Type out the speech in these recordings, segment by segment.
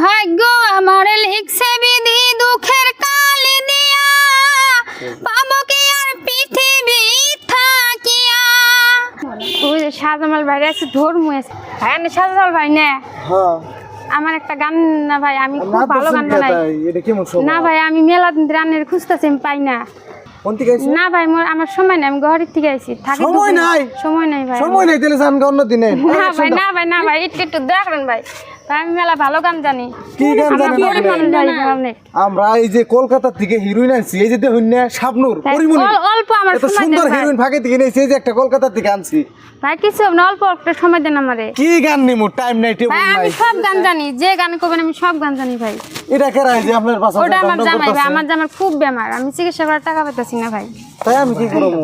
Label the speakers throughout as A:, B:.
A: ভাগ্য আমার লিখছে বিধি দুঃখের কালি দিয়া। পাবো কি আর পৃথিবী থাকিয়া? ওই যে সাজামাল ভাই আছে ধর্ম আছে। আমি সাজামাল ভাই না?
B: হ্যাঁ।
A: আমার একটা গান না ভাই আমি খুব ভালো গান বানাই। না ভাই আমি মেলা রানের খুঁজতেছি পাই না।
B: কোন থেকে আইছো?
A: না ভাই মোর আমার সময় নাই আমি থেকে আইছি। থাকি
B: সময় নাই?
A: সময় নাই ভাই।
B: সময় নেই তাহলে অন্য দিনে।
A: না ভাই না ভাই না ভাই একটু একটু দেখেন ভাই। ভাই, আমি মেলা ভালো গান জানি।
B: কি গান
A: আমরা
B: জানেন এই যে কলকাতা থেকে হিরোইন আনছি এই যে দেখুন না শাবনুর পরিমণি।
A: অল্প আমার
B: এত সুন্দর হিরোইন ফাঁকে থেকে নিয়েছি এই যে একটা কলকাতা থেকে আনছি।
A: ভাই কিছু না অল্প একটু সময় দেন আমারে।
B: কি গান নিমু? টাইম নাই টেবিল
A: ভাই আমি সব গান জানি যে গান করবেন আমি সব গান জানি ভাই।
B: এটা কেরা এই আপনার পাশে
A: ওটা আমার
B: দণ্ডক
A: জামাই ভাই আমার জামার খুব বেমার। আমি চিকিৎসা করার টাকা পাইতেছি না ভাই।
B: তাই আমি কি করব?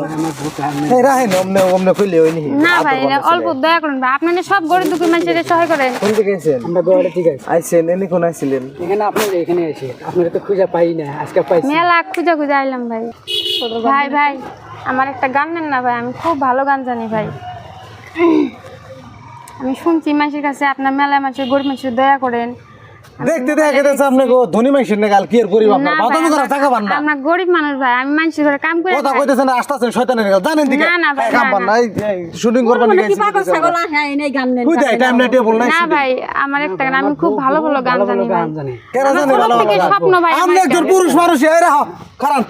B: এই রাহেন অমনে অমনে কইলে ওই না
A: ভাই অল্প দয়া করেন ভাই। আপনারা সব গরিব দুঃখী মানুষের সহায় করেন।
B: কোন থেকে আইছেন?
C: আমরা গোয়াটা ঠিক আছে।
B: আইছেন এনে কোন আইছিলেন?
C: এখানে আপনার এখানে এসে। আপনারা তো খুঁজে পাই না আজকে পাইছি।
A: মেলা খুঁজে খুঁজে আইলাম ভাই। ভাই ভাই আমার একটা গান নেন না ভাই। আমি খুব ভালো গান জানি ভাই। আমি শুনছি মানুষের কাছে আপনার মেলা মানুষের গরিব মানুষের দয়া করেন।
B: দেখতে দেখা যাচ্ছে আপনি ধনী মানুষের না গাল কি আপনার? বাদামি করা টাকা পান না।
A: আমরা গরিব মানুষ ভাই আমি মানুষের ঘরে কাম করে
B: কথা। কইতেছেন আসতেছেন শয়তানের গাল জানেন দিকে?
A: না, না ভাই,
B: কাম
A: না,
B: পান
A: না।
B: না শুটিং করবেন নাকি কই দেয় টাইম নাই টেবিল নাই
A: না ভাই আমার একটা গান আমি খুব ভালো ভালো গান জানি ভাই।
C: গান জানি
B: কেন
A: ছোট
B: ভালো ভালো গান?
A: স্বপ্ন ভাই
B: আপনি একজন পুরুষ মানুষ এই রাহ কারণ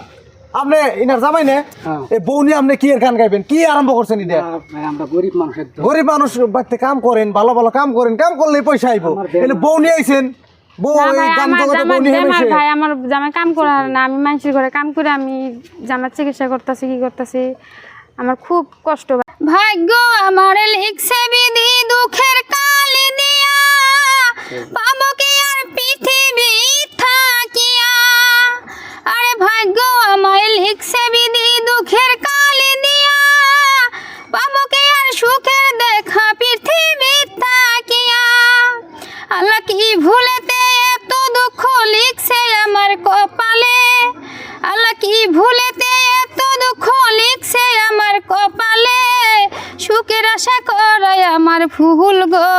B: আপনি ইনার জামাই নে
C: হ্যাঁ।
B: এই বউ নিয়ে আপনি কি এর গান গাইবেন? কি আরম্ভ করছেন
C: ভাই, আমরা গরিব মানুষের
B: গরিব মানুষ বাড়িতে কাম করেন ভালো ভালো কাম করেন কাম করলে পয়সা আইবো। এলে বউ নিয়ে আইছেন
A: না
B: এই
A: ভাই আমার
B: জগতে
A: জামার
B: বউ নিয়ে
A: বেমার
B: আইছে
A: ভাই আমার জামাই কাম করা না আমি মানুষের ঘরে কাম করে আমি জামার চিকিৎসা করতেছি কি করতেছি? আমার খুব কষ্ট ভাগ্য আমার লিখছে বিধি দুঃখের কালি দিয়া। পাবো কি আর পৃথিবী থাকিয়া? আরে ভাগ্য আমায় লিখছে বিধি কি ভুলেতে এত দুঃখ লিখছে আমার কপালে। সুখের আশা করায় আমার ভুল গো।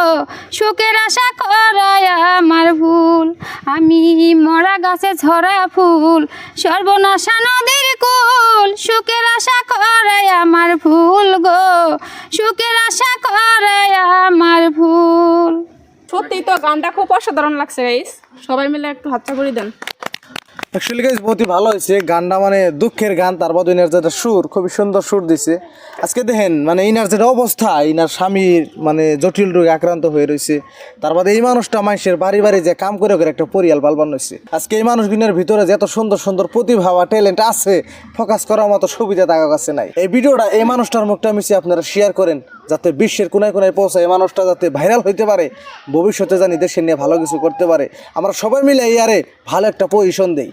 A: সুখের আশা করায় আমার ভুল। আমি মরা গাছে ঝরা ফুল, সর্বনাশা নদীর কুল। সুখের আশা করায় আমার ভুল গো। সুখের আশা করায় আমার ভুল।
D: সত্যি তো গানটা খুব অসাধারণ লাগছে গাইস সবাই মিলে একটু হাতটা করে দেন।
B: অ্যাকচুয়ালি গাইজ বহুতই ভালো হয়েছে। গানটা মানে দুঃখের গান, তার বাদ ইনার যেটা সুর, খুবই সুন্দর সুর দিছে। আজকে দেখেন মানে ইনার যেটা অবস্থা, ইনার স্বামীর মানে জটিল রোগে আক্রান্ত হয়ে রয়েছে। তার বাদে এই মানুষটা মানুষের বাড়ি বাড়ি যে কাম করে করে একটা পরিয়াল বালবান হয়েছে। আজকে এই মানুষগুলোর ভিতরে যে এত সুন্দর সুন্দর প্রতিভা বা ট্যালেন্ট আছে, ফোকাস করার মতো সুবিধা তার কাছে নাই। এই ভিডিওটা এই মানুষটার মুখটা মিশিয়ে আপনারা শেয়ার করেন, যাতে বিশ্বের কোনায় কোনায় পৌঁছায় এই মানুষটা যাতে ভাইরাল হইতে পারে, ভবিষ্যতে জানি দেশের নিয়ে ভালো কিছু করতে পারে। আমরা সবাই মিলে এই আরে ভালো একটা পজিশন দেই।